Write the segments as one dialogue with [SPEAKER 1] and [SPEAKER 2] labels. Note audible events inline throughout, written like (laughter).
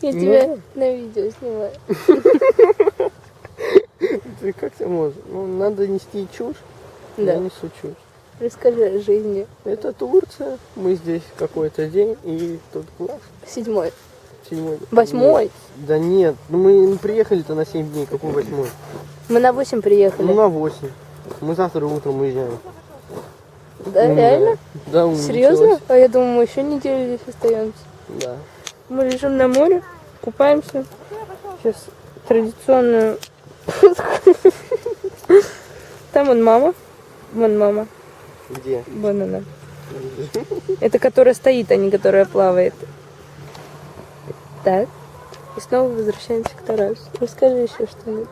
[SPEAKER 1] Я
[SPEAKER 2] Ну.
[SPEAKER 1] тебя на видео снимаю.
[SPEAKER 2] Ты как ты можешь? Ну, надо нести чушь.
[SPEAKER 1] Да.
[SPEAKER 2] Я несу чушь.
[SPEAKER 1] Расскажи о жизни.
[SPEAKER 2] Это Турция. Мы здесь какой-то день, и тут класс.
[SPEAKER 1] Седьмой.
[SPEAKER 2] Седьмой.
[SPEAKER 1] Восьмой.
[SPEAKER 2] Да нет, ну мы приехали-то на 7 дней, какой восьмой?
[SPEAKER 1] Мы на восемь приехали.
[SPEAKER 2] Ну на 8. Мы завтра утром уезжаем.
[SPEAKER 1] Да,
[SPEAKER 2] Ну,
[SPEAKER 1] реально?
[SPEAKER 2] Да, у
[SPEAKER 1] Серьезно? А я думаю, мы еще неделю здесь остаемся.
[SPEAKER 2] Да.
[SPEAKER 1] Мы лежим на море, купаемся. Сейчас традиционную... Там вон мама. Вон мама.
[SPEAKER 2] Где?
[SPEAKER 1] Вон она. Это которая стоит, а не которая плавает. Так. И снова возвращаемся к Тарасу. Расскажи еще что-нибудь.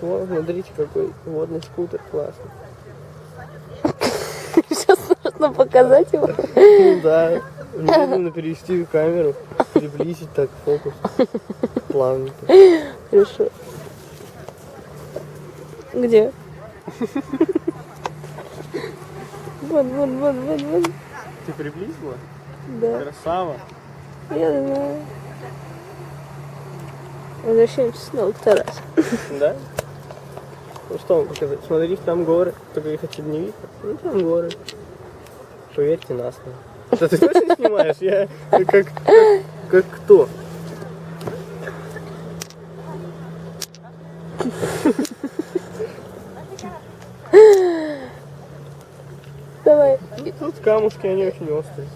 [SPEAKER 2] Вот, смотрите, какой водный скутер классный.
[SPEAKER 1] Нужно показать его.
[SPEAKER 2] Ну да. Нужно перевести камеру, приблизить так фокус. Плавненько.
[SPEAKER 1] Хорошо. Где? Вон, вон, вон, вон, вон.
[SPEAKER 2] Ты приблизила?
[SPEAKER 1] Да,
[SPEAKER 2] Красава.
[SPEAKER 1] я знаю. Возвращаемся снова к Тарасу.
[SPEAKER 2] Да? Ну что вам показать? Смотрите, там горы. Только их отсюда не видно. Ну там горы. Поверьте на слово. Да ты точно снимаешь? Я как, как, как кто?
[SPEAKER 1] Давай.
[SPEAKER 2] Тут камушки, они очень острые.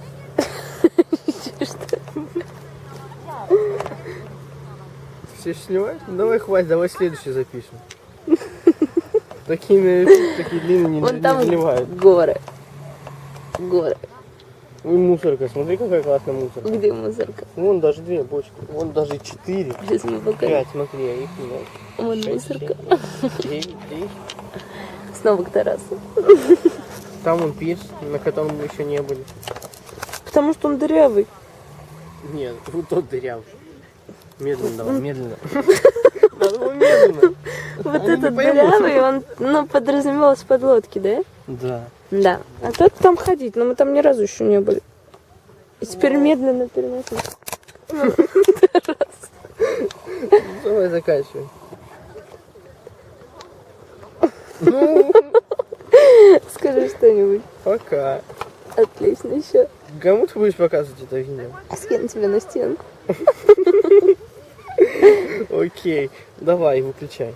[SPEAKER 2] Все снимаешь? Ну, давай хватит, давай следующий запишем. Такими, такие длинные не,
[SPEAKER 1] Вон
[SPEAKER 2] не
[SPEAKER 1] там
[SPEAKER 2] заливают.
[SPEAKER 1] горы. Горы.
[SPEAKER 2] И мусорка, смотри, какая классная мусорка.
[SPEAKER 1] Где мусорка?
[SPEAKER 2] Вон даже две бочки, вон даже четыре.
[SPEAKER 1] Сейчас мы покажем.
[SPEAKER 2] Пять, смотри, а их нет.
[SPEAKER 1] Вон
[SPEAKER 2] Шесть,
[SPEAKER 1] мусорка.
[SPEAKER 2] девять.
[SPEAKER 1] Снова к Тарасу.
[SPEAKER 2] Там он пирс, на котором мы еще не были.
[SPEAKER 1] Потому что он дырявый.
[SPEAKER 2] Нет, вот тот дырявый. Медленно давай, медленно. (laughs) (laughs)
[SPEAKER 1] Вот этот дырявый, он ну, подразумевался под лодки, да?
[SPEAKER 2] Да.
[SPEAKER 1] Да. А тот там ходить, но мы там ни разу еще не были. И теперь медленно перемотай. (laughs)
[SPEAKER 2] Давай заканчивай. Ну, (laughs)
[SPEAKER 1] Скажи что-нибудь.
[SPEAKER 2] пока.
[SPEAKER 1] Отлично еще.
[SPEAKER 2] Кому ты будешь показывать это видео?
[SPEAKER 1] Скину тебя на стенку.
[SPEAKER 2] Окей, давай, выключай.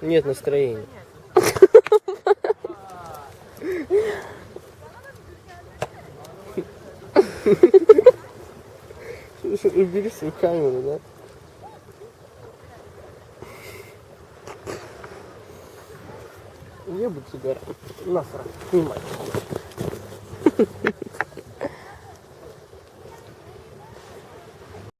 [SPEAKER 2] Нет настроения. Убери свою камеру, да? Я буду тебя насрать. Снимай.